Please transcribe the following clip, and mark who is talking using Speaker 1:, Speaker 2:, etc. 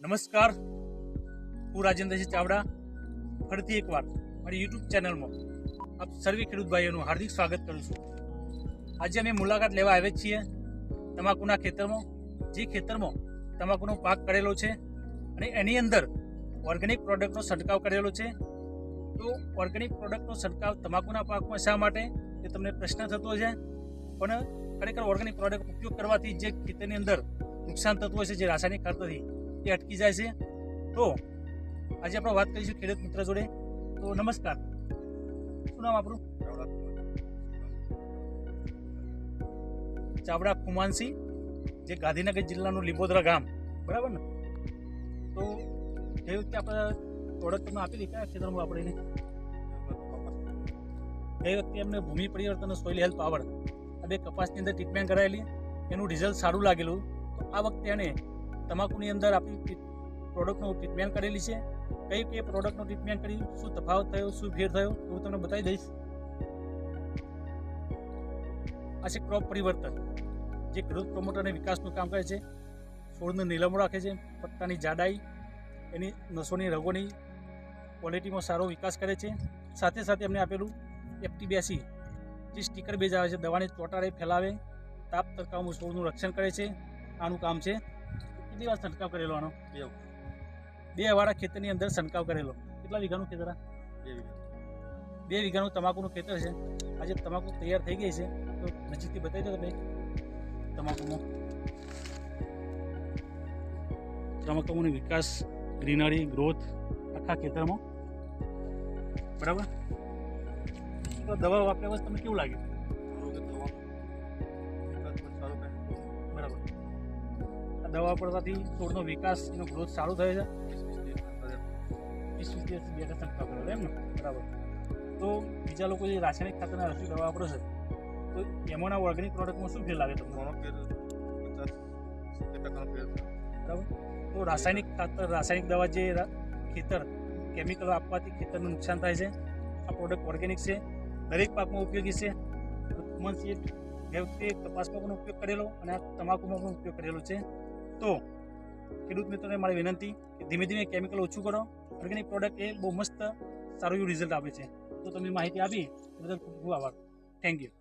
Speaker 1: નમસ્કાર. હું રાજેન્દ્રસિંહ ચાવડા. ફરીથી એકવાર મારી યુટ્યુબ ચેનલમાં આપ સર્વે ખેડૂત ભાઈઓનું હાર્દિક સ્વાગત કરું છું. આજે અમે મુલાકાત લેવા આવ્યા છીએ તમાકુના ખેતરમાં. જે ખેતરમાં તમાકુનો પાક કરેલો છે અને એની અંદર ઓર્ગેનિક પ્રોડક્ટનો છંટકાવ કરેલો છે. તો ઓર્ગેનિક પ્રોડક્ટનો છંટકાવ તમાકુના પાકમાં શા માટે? એ તમને પ્રશ્ન થતો છે પણ ખરેખર ઓર્ગેનિક પ્રોડક્ટ ઉપયોગ કરવાથી જે ખેતરની અંદર નુકસાન થતું હોય છે જે રાસાયણિક ખાતરથી એ અટકી જાય છે. તો આજે આપણે વાત કરીશું ખેડૂત મિત્ર જોડે. તો નમસ્કાર. શું નામ આપણું ચાવડા કુમાનસિંહ, જે ગાંધીનગર જિલ્લાનું લીબોદરા ગામ. બરાબર ને? તો જે વખતે આપણે પ્રોડક્ટ તમને આપેલી કયા ક્ષેત્રમાં આપણે એને ગઈ વખતે એમને ભૂમિ પરિવર્તન સોઇલ હેલ્થ પાવર આ બે કપાસની અંદર ટ્રીટમેન્ટ કરાયેલી, એનું રિઝલ્ટ સારું લાગેલું. તો આ વખતે એને તમાકુની અંદર આપણી પ્રોડક્ટનું ટ્રીટમેન્ટ કરેલી છે. કઈ કઈ પ્રોડક્ટનું ટ્રીટમેન્ટ કરી, શું તફાવત થયો, શું ફેર થયો, હું તમને બતાવી દઈશ. આ છે ક્રોપ પરિવર્તન. જે ગ્રોથ પ્રમોટર અને વિકાસનું કામ કરે છે. છોડને નીલમો રાખે છે, પત્તાની જાડાઈ, એની નસોની રગોની ક્વોલિટીમાં સારો વિકાસ કરે છે. સાથે સાથે એમને આપેલું એફટી બેસી જે સ્ટીકર બેઝ આવે છે, દવાની ચોટાડે, ફેલાવે, તાપ તરકાવું છોડનું રક્ષણ કરે છે. આનું કામ છે કેટલી વાર છંટકાવ કરેલો આનો? બે વાળા ખેતરની અંદર છંટકાવ કરેલો. કેટલા વીઘાનું ખેતર આ? બે વીઘાનું તમાકુનું ખેતર છે. આજે તમાકુ તૈયાર થઈ ગઈ છે. તો નજીકથી બતાવી દો તમે તમાકુમાં તમાકુનો વિકાસ ગ્રીનરી ગ્રોથ આખા ખેતરમાં. બરાબર? દવા વાપર્યા પછી તમને કેવું લાગે દવા પડવાથી છોડનો વિકાસ એનો ગ્રોથ સારો થયો છે. વીસ વીસ બે ટકા છંટકાવ એમ ને? બરાબર. તો બીજા લોકો જે રાસાયણિક ખાતરના રસી દવા વાપરે છે તો એમાંના ઓર્ગેનિક પ્રોડક્ટમાં શું ફેર લાગે તમને? બરાબર. તો રાસાયણિક ખાતર રાસાયણિક દવા જે ખેતર કેમિકલ આપવાથી ખેતરનું નુકસાન થાય છે. આ પ્રોડક્ટ ઓર્ગેનિક છે. દરેક પાકમાં ઉપયોગી છે. મનસી જે વખતે કપાસમાં પણ ઉપયોગ કરેલો અને આ તમાકુમાં પણ ઉપયોગ કરેલો છે. તો ખેડૂત મિત્રોને મારી વિનંતી કે ધીમે ધીમે કેમિકલ ઓછું કરો. ઓર્ગેનિક પ્રોડક્ટ એ બહુ મસ્ત સારું એવું રિઝલ્ટ આપે છે. તો તમે માહિતી આપી બદલ ખૂબ ખૂબ આભાર. Thank you